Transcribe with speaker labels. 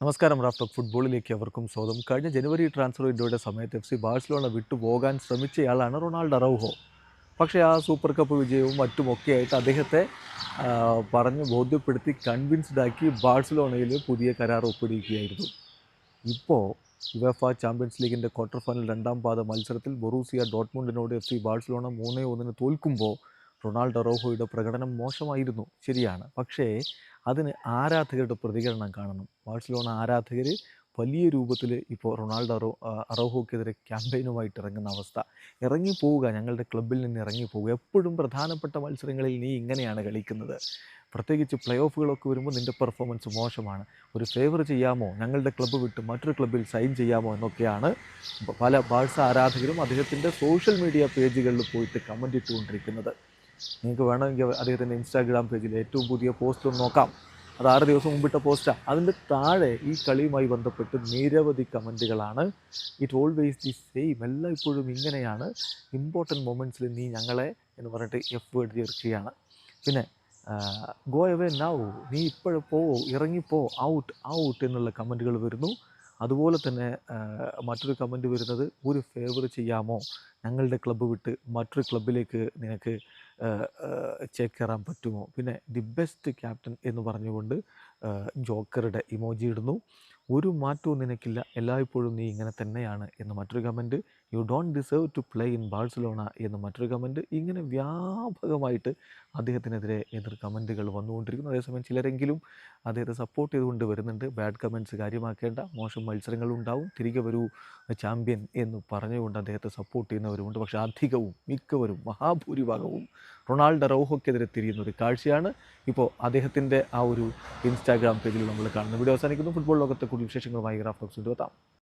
Speaker 1: നമസ്കാരം റാഫ്റ്റോക്ക് ഫുട്ബോളിലേക്ക് അവർക്കും സ്വാഗതം. കഴിഞ്ഞ ജനുവരി ട്രാൻസ്ഫർ വിൻഡോയുടെ സമയത്ത് എഫ് സി ബാഴ്സലോണ വിട്ടുപോകാൻ ശ്രമിച്ചയാളാണ് റൊണാൾഡോ അറോഹോ. പക്ഷേ ആ സൂപ്പർ കപ്പ് വിജയവും മറ്റുമൊക്കെ ആയിട്ട് അദ്ദേഹത്തെ പറഞ്ഞ് ബോധ്യപ്പെടുത്തി കൺവിൻസ്ഡ് ആക്കി ബാഴ്സലോണയിൽ പുതിയ കരാർ ഒപ്പിടിക്കുകയായിരുന്നു ഇപ്പോൾ യുവഫ ചാമ്പ്യൻസ് ലീഗിന്റെ ക്വാർട്ടർ ഫൈനൽ രണ്ടാം പാദ മത്സരത്തിൽ ബൊറൂസിയ ഡോട്ട്മുണ്ടിനോട് എഫ് സി ബാഴ്സലോണ മൂന്നേ ഒന്നിന് തോൽക്കുമ്പോൾ റൊണാൾഡോ റോഹോയുടെ പ്രകടനം മോശമായിരുന്നു ശരിയാണ്. പക്ഷേ അതിന് ആരാധകരുടെ പ്രതികരണം കാണണം. ബാഴ്സലോണ ആരാധകർ വലിയ രൂപത്തിൽ ഇപ്പോൾ റൊണാൾഡോ അറോഹോക്കെതിരെ അറൗഹോക്കെതിരെ ക്യാമ്പയിനുമായിട്ട് ഇറങ്ങുന്ന അവസ്ഥ. ഇറങ്ങി പോവുക ഞങ്ങളുടെ ക്ലബിൽ നിന്ന് ഇറങ്ങി പോവുക എപ്പോഴും പ്രധാനപ്പെട്ട മത്സരങ്ങളിൽ നീ ഇങ്ങനെയാണ് കളിക്കുന്നത്. പ്രത്യേകിച്ച് പ്ലേ ഓഫുകളൊക്കെ വരുമ്പോൾ നിന്റെ പെർഫോമൻസ് മോശമാണ്. ഒരു ഫേവർ ചെയ്യാമോ? ഞങ്ങളുടെ ക്ലബ്ബ് വിട്ട് മറ്റൊരു ക്ലബ്ബിൽ സൈൻ ചെയ്യാമോ എന്നൊക്കെയാണ് പല ബാഴ്സ ആരാധകരും അദ്ദേഹത്തിന്റെ സോഷ്യൽ മീഡിയ പേജുകളിൽ പോയിട്ട് കമന്റ് ഇട്ടുകൊണ്ടിരിക്കുന്നത്. നിങ്ങൾക്ക് വേണമെങ്കിൽ അദ്ദേഹത്തിന്റെ ഇൻസ്റ്റാഗ്രാം പേജിൽ ഏറ്റവും പുതിയ പോസ്റ്റ് ഒന്ന് നോക്കാം. അത് ആറ് ദിവസം മുമ്പിട്ട പോസ്റ്റാണ് അതിന്റെ താഴെ ഈ കളിയുമായി ബന്ധപ്പെട്ട് നിരവധി കമന്റുകളാണ്. ഇറ്റ് ഓൾവേസ് ദി സെയിം എല്ലാം ഇപ്പോഴും ഇങ്ങനെയാണ് ഇമ്പോർട്ടന്റ് മൊമെന്റ്സിൽ നീ ഞങ്ങളെ എന്ന് പറഞ്ഞിട്ട് എഫ് വേർഡ് തീർക്കുകയാണ് പിന്നെ ഗോ എവേ നൗ നീ ഇപ്പോഴും പോ ഇറങ്ങിപ്പോ ഔട്ട് ഔട്ട് എന്നുള്ള കമന്റുകൾ വരുന്നു. അതുപോലെ തന്നെ മറ്റൊരു കമന്റ് വരുന്നത് ഒരു ഫേവർ ചെയ്യാമോ? ഞങ്ങളുടെ ക്ലബ്ബ് വിട്ട് മറ്റൊരു ക്ലബ്ബിലേക്ക് നിനക്ക് ചേക്കേറാൻ പറ്റുമോ? പിന്നെ ദി ബെസ്റ്റ് ക്യാപ്റ്റൻ എന്ന് പറഞ്ഞുകൊണ്ട് ജോക്കറുടെ ഇമോജി ഇടുന്നു. ഒരു മാറ്റവും നിനക്കില്ല. എല്ലായ്പ്പോഴും നീ ഇങ്ങനെ തന്നെയാണ് എന്ന് മറ്റൊരു comment you don't deserve to play in Barcelona എന്ന് മറ്റൊരു കമന്റ് ഇങ്ങനെ വ്യാപകമായിട്ട് അദ്ദേഹത്തിനെതിരെ എതിർ കമന്റുകൾ വന്നുകൊണ്ടിരിക്കുന്നു. അതേസമയം ചിലരെങ്കിലും അദ്ദേഹത്തെ സപ്പോർട്ട് ചെയ്തുകൊണ്ട് വരുന്നുണ്ട്. ബാഡ് കമന്റ്സ് കാര്യമാക്കേണ്ട മോശം മത്സരങ്ങളുണ്ടാവും തിരികെ വരൂ ചാമ്പ്യൻ എന്ന് പറഞ്ഞുകൊണ്ട് അദ്ദേഹത്തെ സപ്പോർട്ട് ചെയ്യുന്നവരുമുണ്ട്. പക്ഷേ അധികവും മിക്കവരും മഹാഭൂരിഭാഗവും റൊണാൾഡോ റൗഹോക്കെതിരെ തിരിയുന്ന ഒരു കാഴ്ചയാണ്. ഇപ്പോൾ അദ്ദേഹത്തിന്റെ ആ ഒരു ഇൻസ്റ്റാഗ്രാം പേജിൽ നമ്മൾ കാണുന്നത് വീഡിയോ അവസാനിക്കുന്നു. ഫുട്ബോൾ ലോകത്തെ കൂടുതൽ വിശേഷങ്ങളുമായി ഗ്രാഫ് എത്താം